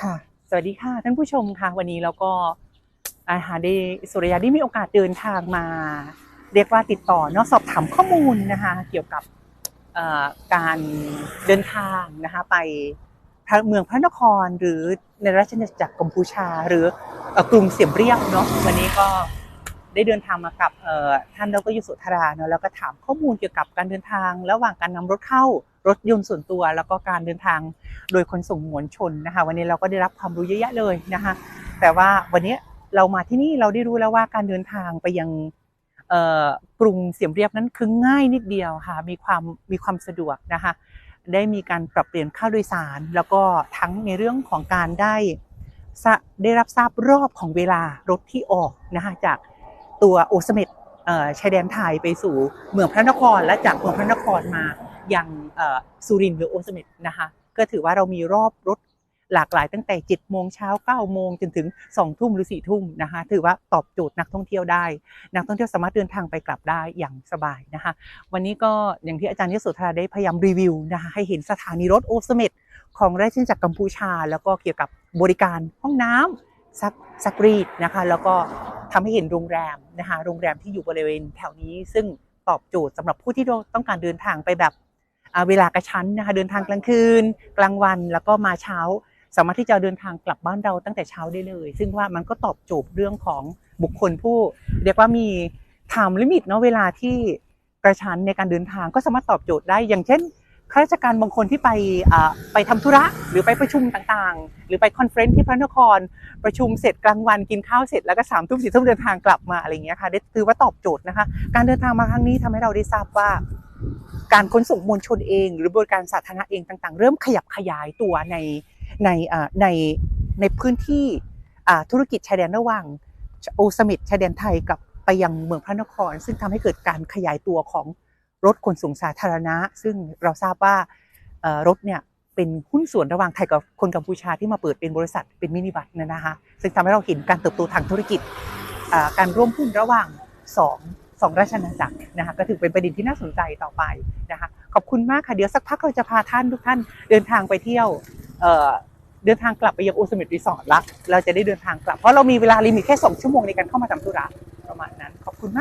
ค่ะ สวัสดีค่ะท่านผู้ชมค่ะ วันนี้เราก็อาหาได้สุริยาได้มีโอกาสเดินทางมา เรียกว่าติดต่อเนาะสอบถามข้อมูลนะคะ เกี่ยวกับการเดินทางนะคะไปเมืองพระนครหรือในราชอาณาจักรกัมพูชา หรือกรุงเสียมเรียบเนาะวันนี้ก็ได้เดินทางมากับเอ่อท่านดรยุสุธราเนาะแล้วก็ถามข้อมูลเกี่ยวกับการเดินทาง ระหว่างการนำรถเข้า รถยนต์ส่วนตัว แล้วก็การเดินทางโดยขนส่งมวลชนนะคะ วันนี้เราก็ได้รับความรู้เยอะแยะเลยนะคะ แต่ว่าวันนี้เรามาที่นี่เราได้รู้แล้วว่าการเดินทางไปยังกรุงเสียมเรียบนั้นคือง่ายนิดเดียวค่ะ มีความมีความสะดวกนะคะ ได้มีการปรับเปลี่ยนค่าโดยสาร แล้วก็ทั้งในเรื่องของการได้ได้รับทราบรอบของเวลารถที่ออกนะคะจากตัวโอสเมดชายแดนไทยไปสู่เมืองพระนครและจากเมืองพระนครมา อยังสุรินทร์หรือโอสเมดนะคะก็ถือว่าเรามีรอบรถหลากหลายตั้งแต่7โมงเช้า9โมงจนถึง2ทุ่มหรือ4ทุ่มนะคะถือว่าตอบโจทย์นักท่องเที่ยวได้ นักท่องเที่ยวสามารถเดินทางไปกลับได้อย่างสบายนะคะวันนี้ก็อย่างที่อาจารย์ยโสธาได้พยายามรีวิวนะคะให้เห็นสถานีรถโอสเมดของราชอาณาจักรกัมพูชา แล้วก็เกี่ยวกับบริการห้องน้ำซักซักรีดนะคะแล้วก็ทำให้เห็นโรงแรมนะคะโรงแรมที่อยู่บริเวณแถวนี้ซึ่งตอบโจทย์สำหรับผู้ที่ต้องการเดินทางไปแบบ เวลากระชั้นนะคะเดินทางกลางคืน กลางวันแล้วก็มาเช้า สามารถที่จะเดินทางกลับบ้านเราตั้งแต่เช้าได้เลย ซึ่งว่ามันก็ตอบโจทย์เรื่องของบุคคลผู้ เรียกว่ามี time limit เนาะเวลาที่กระชั้นในการเดินทางก็สามารถตอบโจทย์ได้อย่างเช่นข้าราชการบางคนที่ไปอ่าไปทำธุระหรือไปประชุมต่างๆ หรือไปคอนเฟรนซ์ที่พระนคร ประชุมเสร็จกลางวันกินข้าวเสร็จแล้วก็สามทุ่มสี่ทุ่มเดินทางกลับมาอะไรอย่างเงี้ยค่ะได้ถือว่าตอบโจทย์นะคะ การเดินทางมาครั้งนี้ทำให้เราได้ทราบว่า การขนส่งมวลชนเอง หรือบริการสาธารณะเองต่าง ๆ เริ่มขยับขยายตัวในในในในพื้นที่ธุรกิจชายแดนระหว่างโอสมิดชายแดนไทยกับไปยังเมืองพระนคร ซึ่งทำให้เกิดการขยายตัวของรถขนส่งสาธารณะ ซึ่งเราทราบว่ารถเนี่ยเป็นหุ้นส่วนระหว่างไทยกับคนกัมพูชาที่มาเปิดเป็นบริษัทเป็นมินิบัสนะนะคะซึ่งทำให้เราเห็นการเติบโตทางธุรกิจการร่วมหุ้นระหว่างสอง สองราชนาจักรนะคะก็ถือเป็นประเด็นที่น่าสนใจต่อไปนะคะขอบคุณมากค่ะเดี๋ยวสักพักเราจะพาท่านทุกท่านเดินทางไปเที่ยวเเดินทางกลับไปยังโอสมิดรีสอร์ทละเราจะได้เดินทางกลับเพราะเรามีเวลาลิมิตแค่ 2 ชั่วโมงในการเข้ามาทำธุระประมาณนั้นขอบคุณมาก